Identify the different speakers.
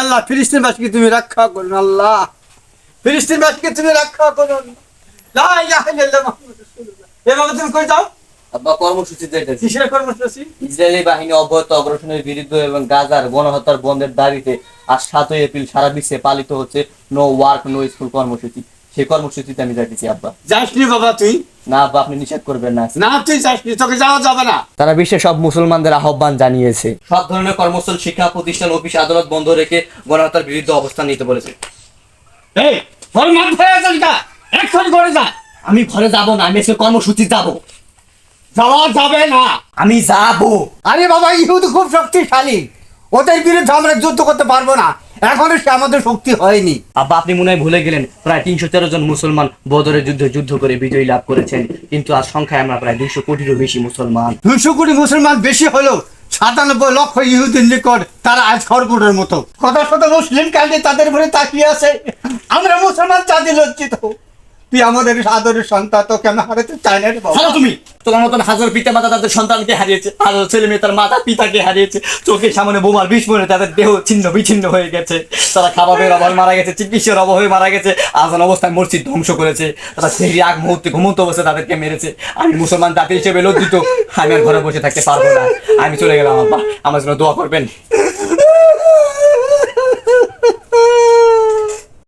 Speaker 1: আল্লাহ ফিলিস্তিনবাসীকে তুমি রক্ষা করুন আল্লাহ। ফিলিস্তিনবাসীকে তুমি রক্ষা করুন। এভাবে তুমি কই যাও?
Speaker 2: আব্বা কর্মসূচি যাইতেছি
Speaker 1: কিসের কর্মসূচি?
Speaker 2: ইসরায়েলি বাহিনী অব্যাহত অগ্রসনের বিরুদ্ধে এবং গাজার গণহত্যার বন্ধের দাবিতে আজ সাতই এপ্রিল সারা বিশ্বে পালিত হচ্ছে নো ওয়ার্ক নো স্কুল কর্মসূচি। সেই কর্মসূচিতে আমি যাইতেছি আব্বা।
Speaker 1: যাসনি বাবা তুই।
Speaker 2: না আব্বা আপনি নিষেধ করবেন না।
Speaker 1: না তুই যাসনি তোকে যাওয়া যাবে না।
Speaker 2: তারা বিশ্বের সব মুসলমানদের আহ্বান জানিয়েছে। সব ধরনের কর্মস্থল শিক্ষা প্রতিষ্ঠান অফিস আদালত বন্ধ রেখে গণহত্যার বিরুদ্ধে অবস্থান নিতে বলেছে।
Speaker 1: এই মাথায় এখন যা।
Speaker 2: আমি ঘরে যাব না আমি আজকে কর্মসূচি যাব।
Speaker 1: যাওয়া যাবে না।
Speaker 2: আমি যাব।
Speaker 1: আরে বাবা ইহুদি খুব শক্তিশালী। ওদের বিরুদ্ধে আমরা যুদ্ধ করতে পারব না। এখনও সে আমাদের শক্তি হয়নি।
Speaker 2: আব্বা আপনি মনে হয় ভুলে গেলেন প্রায় তিনশো তেরো জন মুসলমান বদরের যুদ্ধে যুদ্ধ করে বিজয়ী লাভ করেছেন কিন্তু আজ সংখ্যায় আমরা প্রায় দুইশো কোটিরও বেশি মুসলমান।
Speaker 1: দুইশো কোটি মুসলমান বেশি হলেও সাতানব্বই লক্ষ ইহুদিন নিকট তারা আজ খড়কুটোর মতো। কথা শত মুসলিম কালকে তাদের উপরে তাকিয়ে আছে। আমরা মুসলমান চাঁদে লজ্জিত। আমাদের আদরের সন্তান, তোকে আমি হারাতে চাই না
Speaker 2: তুমি। তোমার মতন হাজার পিতা মাতা তাদের সন্তানকে হারিয়েছে, হাজার ছেলে মেয়ে তার মাতা পিতাকে হারিয়েছে, চোখের সামনে বোমার বিস্ফোরণে তাদের দেহ ছিন্ন বিচ্ছিন্ন হয়ে গেছে। তারা খাবারের অভাবে মারা গেছে, চিকিৎসার অভাবে মারা গেছে, আজান অবস্থায় মসজিদ ধ্বংস করেছে। তারা সেই আগ মুহূর্তে ঘুমন্ত অবস্থায় তাদেরকে মেরেছে। আমি মুসলমান জাতি হিসেবে লজ্জিত, আমি আর ঘরে বসে থাকতে পারব না। আমি চলে গেলাম, আব্বা। আমার জন্য দোয়া করবেন।